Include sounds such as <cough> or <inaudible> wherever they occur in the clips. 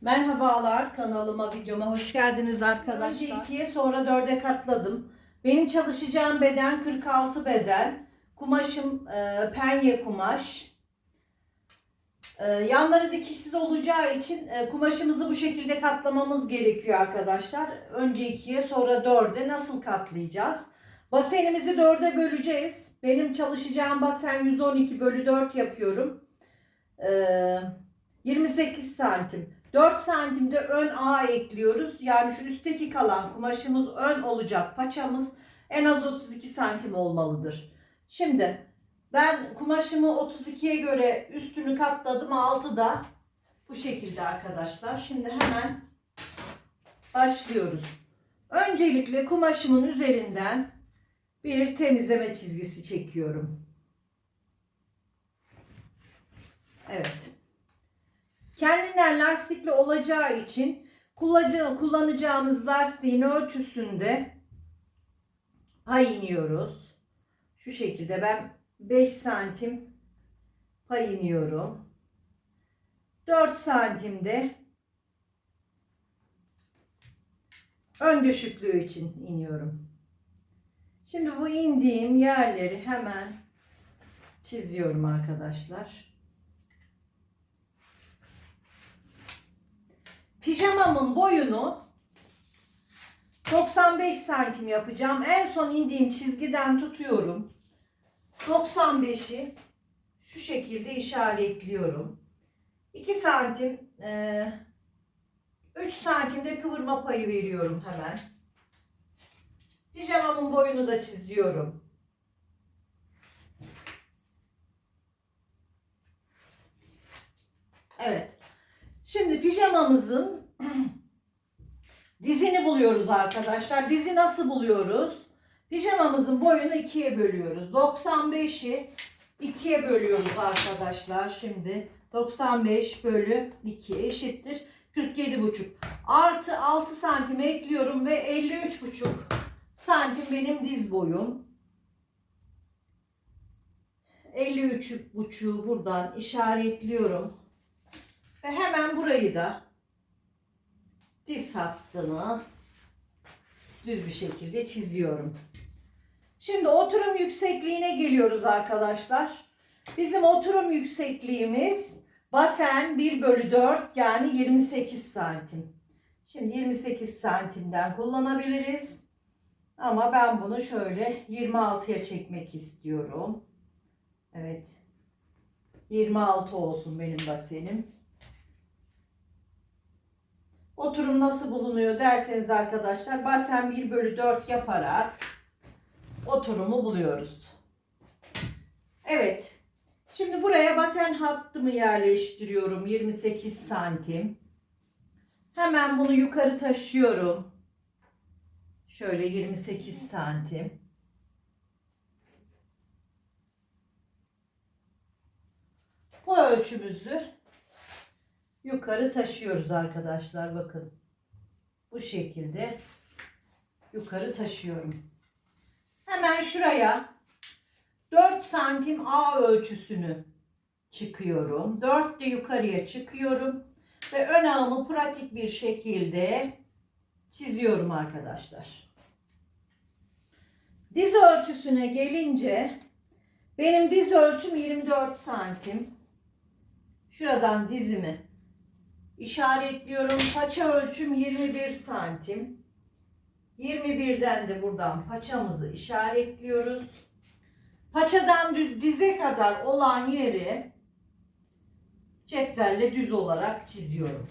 Merhabalar kanalıma videoma hoş geldiniz arkadaşlar. Önce ikiye sonra dörde katladım. Benim çalışacağım beden 46 beden. Kumaşım e, penye kumaş. E, yanları dikişsiz olacağı için e, kumaşımızı bu şekilde katlamamız gerekiyor arkadaşlar. Önce ikiye sonra dörde nasıl katlayacağız? Basenimizi dörde böleceğiz. Benim çalışacağım basen 112 bölü 4 yapıyorum. Ee, 28 santim. 4 santimde ön ağ ekliyoruz. Yani şu üstteki kalan kumaşımız ön olacak. Paçamız en az 32 santim olmalıdır. Şimdi ben kumaşımı 32'ye göre üstünü katladım. Altı da bu şekilde arkadaşlar. Şimdi hemen başlıyoruz. Öncelikle kumaşımın üzerinden bir temizleme çizgisi çekiyorum. Evet. Kendinden lastikli olacağı için kullanacağımız lastiğin ölçüsünde pay iniyoruz. Şu şekilde ben 5 santim pay iniyorum. 4 santimde ön düşüklüğü için iniyorum. Şimdi bu indiğim yerleri hemen çiziyorum arkadaşlar. Pijamamın boyunu 95 santim yapacağım. En son indiğim çizgiden tutuyorum. 95'i şu şekilde işaretliyorum. 2 santim, e, 3 santimde kıvırma payı veriyorum hemen. Pijamamın boyunu da çiziyorum. Evet. Şimdi pijamamızın <clears throat> dizini buluyoruz arkadaşlar. Dizi nasıl buluyoruz? Pijamamızın boyunu ikiye bölüyoruz. 95'i ikiye bölüyoruz arkadaşlar. Şimdi 95 bölü 2 eşittir 47,5. Artı 6 santim ekliyorum ve 53,5 santim benim diz boyum. 53,5'u buradan işaretliyorum. Ve hemen burayı da diz hattını düz bir şekilde çiziyorum. Şimdi oturum yüksekliğine geliyoruz arkadaşlar. Bizim oturum yüksekliğimiz basen 1 bölü 4 yani 28 santim. Şimdi 28 santimden kullanabiliriz. Ama ben bunu şöyle 26'ya çekmek istiyorum. Evet. 26 olsun benim basenim. Oturum nasıl bulunuyor derseniz arkadaşlar basen 1 bölü 4 yaparak oturumu buluyoruz. Evet. Şimdi buraya basen hattımı yerleştiriyorum. 28 santim. Hemen bunu yukarı taşıyorum. Şöyle 28 santim. Bu ölçümüzü yukarı taşıyoruz arkadaşlar. Bakın. Bu şekilde yukarı taşıyorum. Hemen şuraya 4 santim A ölçüsünü çıkıyorum. 4 de yukarıya çıkıyorum. Ve ön ağımı pratik bir şekilde çiziyorum arkadaşlar. Diz ölçüsüne gelince benim diz ölçüm 24 santim. Şuradan dizimi işaretliyorum. Paça ölçüm 21 santim. 21'den de buradan paçamızı işaretliyoruz. Paçadan düz dize kadar olan yeri cetvelle düz olarak çiziyorum.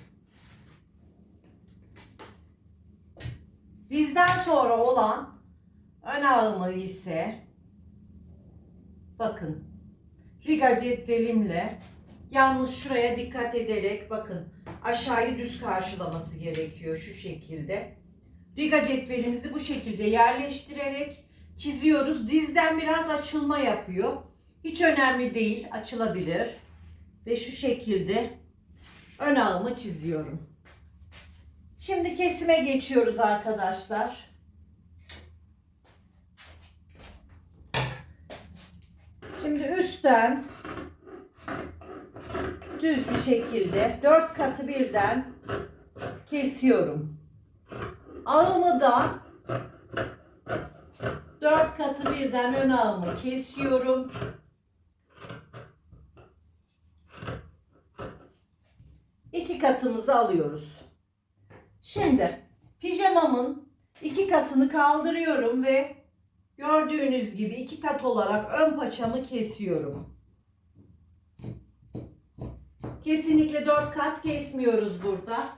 Dizden sonra olan ön ağımı ise bakın riga cetvelimle yalnız şuraya dikkat ederek bakın aşağıyı düz karşılaması gerekiyor şu şekilde. Riga cetvelimizi bu şekilde yerleştirerek çiziyoruz. Dizden biraz açılma yapıyor. Hiç önemli değil, açılabilir. Ve şu şekilde ön ağımı çiziyorum. Şimdi kesime geçiyoruz arkadaşlar. Şimdi üstten düz bir şekilde dört katı birden kesiyorum. Ağımı da dört katı birden ön ağımı kesiyorum. İki katımızı alıyoruz. Şimdi pijamamın iki katını kaldırıyorum ve gördüğünüz gibi iki kat olarak ön paçamı kesiyorum. Kesinlikle dört kat kesmiyoruz burada.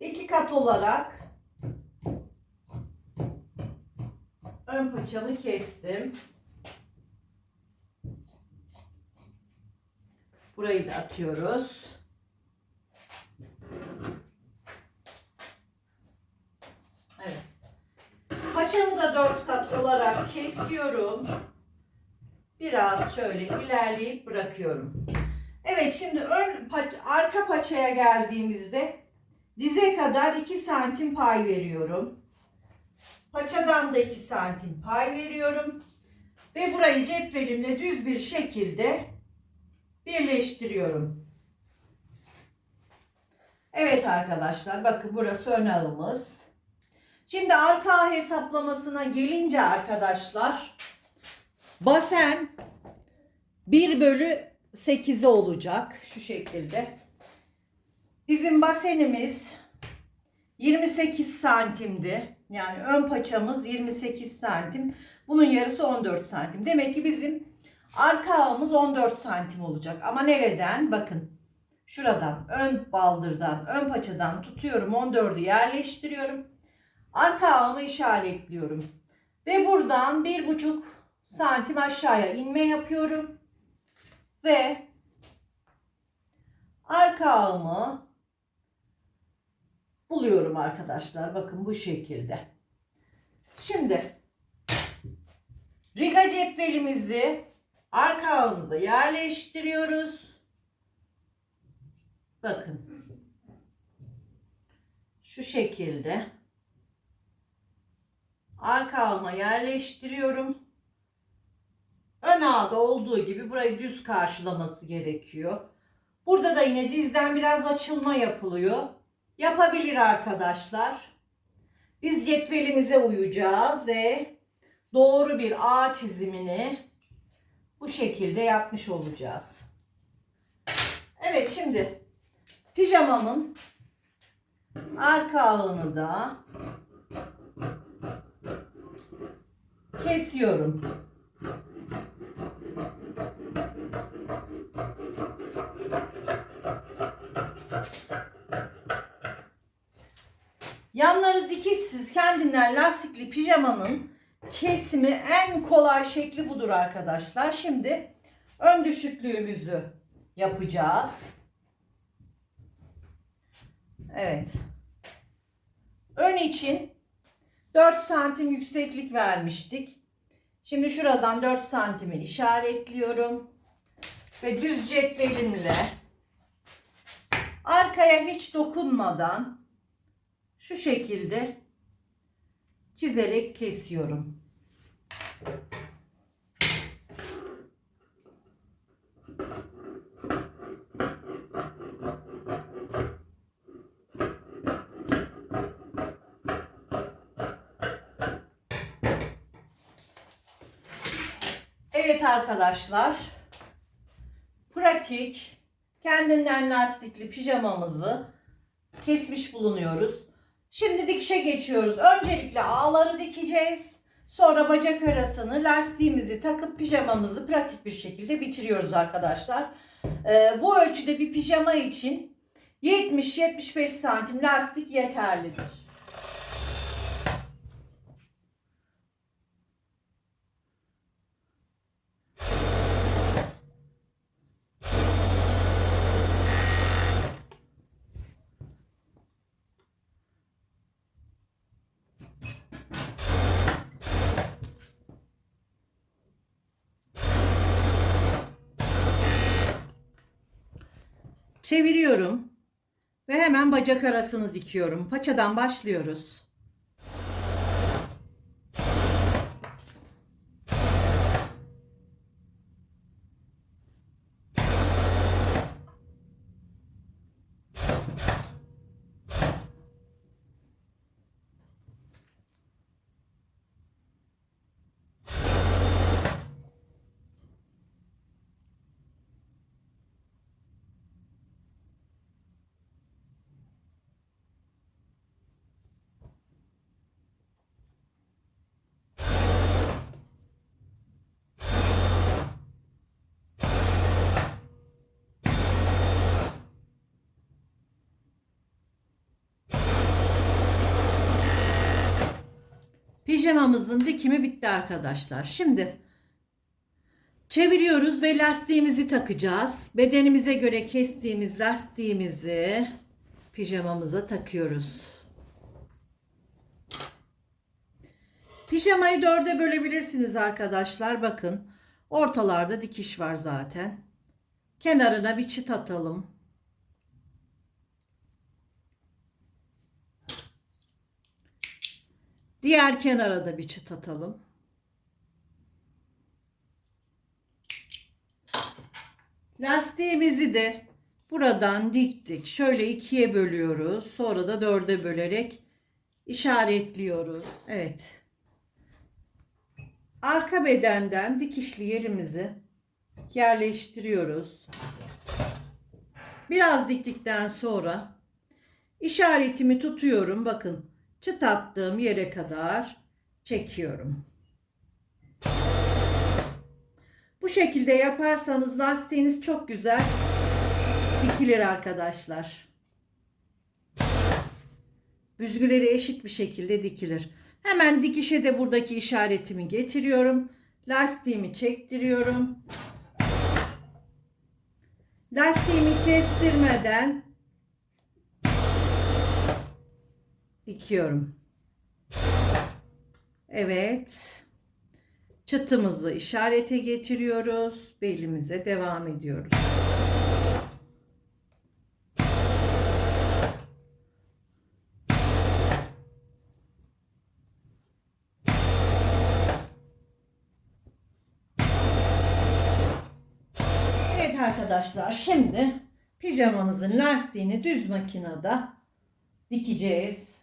İki kat olarak ön paçamı kestim. Burayı da atıyoruz. Evet. Paçamı da dört kat olarak kesiyorum. Biraz şöyle ilerleyip bırakıyorum. Evet şimdi ön arka paçaya geldiğimizde dize kadar 2 santim pay veriyorum. Paçadan da 2 santim pay veriyorum. Ve burayı cetvelimle düz bir şekilde birleştiriyorum. Evet arkadaşlar bakın burası ön ağımız. Şimdi arka hesaplamasına gelince arkadaşlar basen 1 bölü 8'i olacak şu şekilde. Bizim basenimiz 28 santimdi. Yani ön paçamız 28 santim. Bunun yarısı 14 santim. Demek ki bizim arka ağımız 14 santim olacak. Ama nereden? Bakın şuradan ön baldırdan ön paçadan tutuyorum 14'ü yerleştiriyorum. Arka ağımı işaretliyorum. Ve buradan bir buçuk santim aşağıya inme yapıyorum. Ve arka ağımı buluyorum arkadaşlar. Bakın bu şekilde. Şimdi riga cetvelimizi arka ağımıza yerleştiriyoruz. Bakın. Şu şekilde. Arka ağıma yerleştiriyorum. Ön ağda olduğu gibi burayı düz karşılaması gerekiyor. Burada da yine dizden biraz açılma yapılıyor. Yapabilir arkadaşlar. Biz cetvelimize uyacağız ve doğru bir ağ çizimini bu şekilde yapmış olacağız. Evet şimdi pijamamın arka ağını da kesiyorum. Dikişsiz kendinden lastikli pijamanın kesimi en kolay şekli budur arkadaşlar. Şimdi ön düşüklüğümüzü yapacağız. Evet. Ön için 4 santim yükseklik vermiştik. Şimdi şuradan 4 santimi işaretliyorum. Ve düz cetvelimle arkaya hiç dokunmadan şu şekilde çizerek kesiyorum. Evet arkadaşlar. Pratik kendinden lastikli pijamamızı kesmiş bulunuyoruz. Şimdi dikişe geçiyoruz. Öncelikle ağları dikeceğiz. Sonra bacak arasını lastiğimizi takıp pijamamızı pratik bir şekilde bitiriyoruz arkadaşlar. Ee, bu ölçüde bir pijama için 70-75 santim lastik yeterlidir. Çeviriyorum ve hemen bacak arasını dikiyorum. Paçadan başlıyoruz. Pijamamızın dikimi bitti arkadaşlar. Şimdi çeviriyoruz ve lastiğimizi takacağız. Bedenimize göre kestiğimiz lastiğimizi pijamamıza takıyoruz. Pijamayı dörde bölebilirsiniz arkadaşlar. Bakın ortalarda dikiş var zaten. Kenarına bir çıt atalım. Diğer kenara da bir çıt atalım. Lastiğimizi de buradan diktik. Şöyle ikiye bölüyoruz. Sonra da dörde bölerek işaretliyoruz. Evet. Arka bedenden dikişli yerimizi yerleştiriyoruz. Biraz diktikten sonra işaretimi tutuyorum. Bakın çıt attığım yere kadar çekiyorum. Bu şekilde yaparsanız lastiğiniz çok güzel dikilir arkadaşlar. Büzgüleri eşit bir şekilde dikilir. Hemen dikişe de buradaki işaretimi getiriyorum. Lastiğimi çektiriyorum. Lastiğimi kestirmeden dikiyorum. Evet. Çıtımızı işarete getiriyoruz. Belimize devam ediyoruz. Evet arkadaşlar şimdi pijamamızın lastiğini düz makinede dikeceğiz.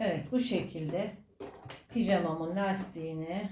Evet bu şekilde pijamamın lastiğini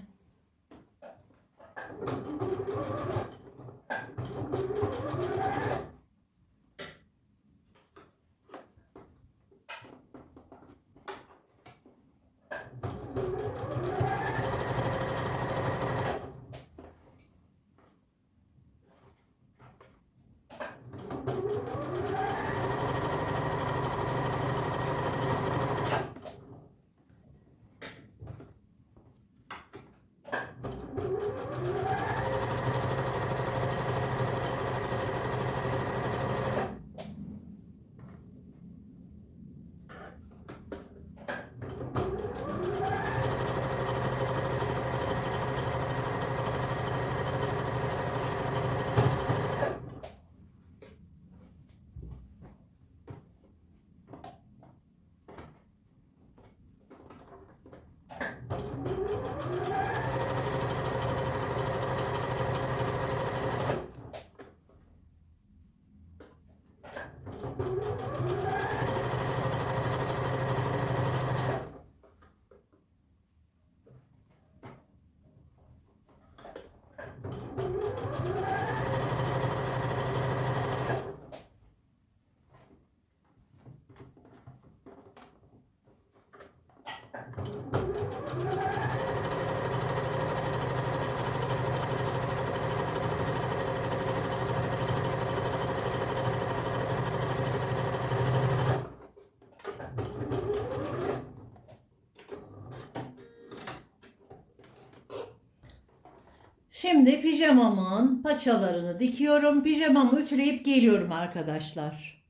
Şimdi pijamamın paçalarını dikiyorum. Pijamamı ütüleyip geliyorum arkadaşlar.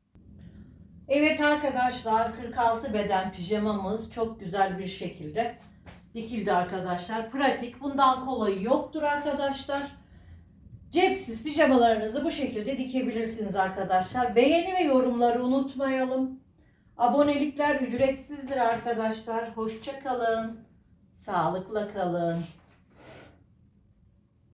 Evet arkadaşlar 46 beden pijamamız çok güzel bir şekilde dikildi arkadaşlar. Pratik. Bundan kolayı yoktur arkadaşlar. Cepsiz pijamalarınızı bu şekilde dikebilirsiniz arkadaşlar. Beğeni ve yorumları unutmayalım. Abonelikler ücretsizdir arkadaşlar. Hoşça kalın. Sağlıkla kalın.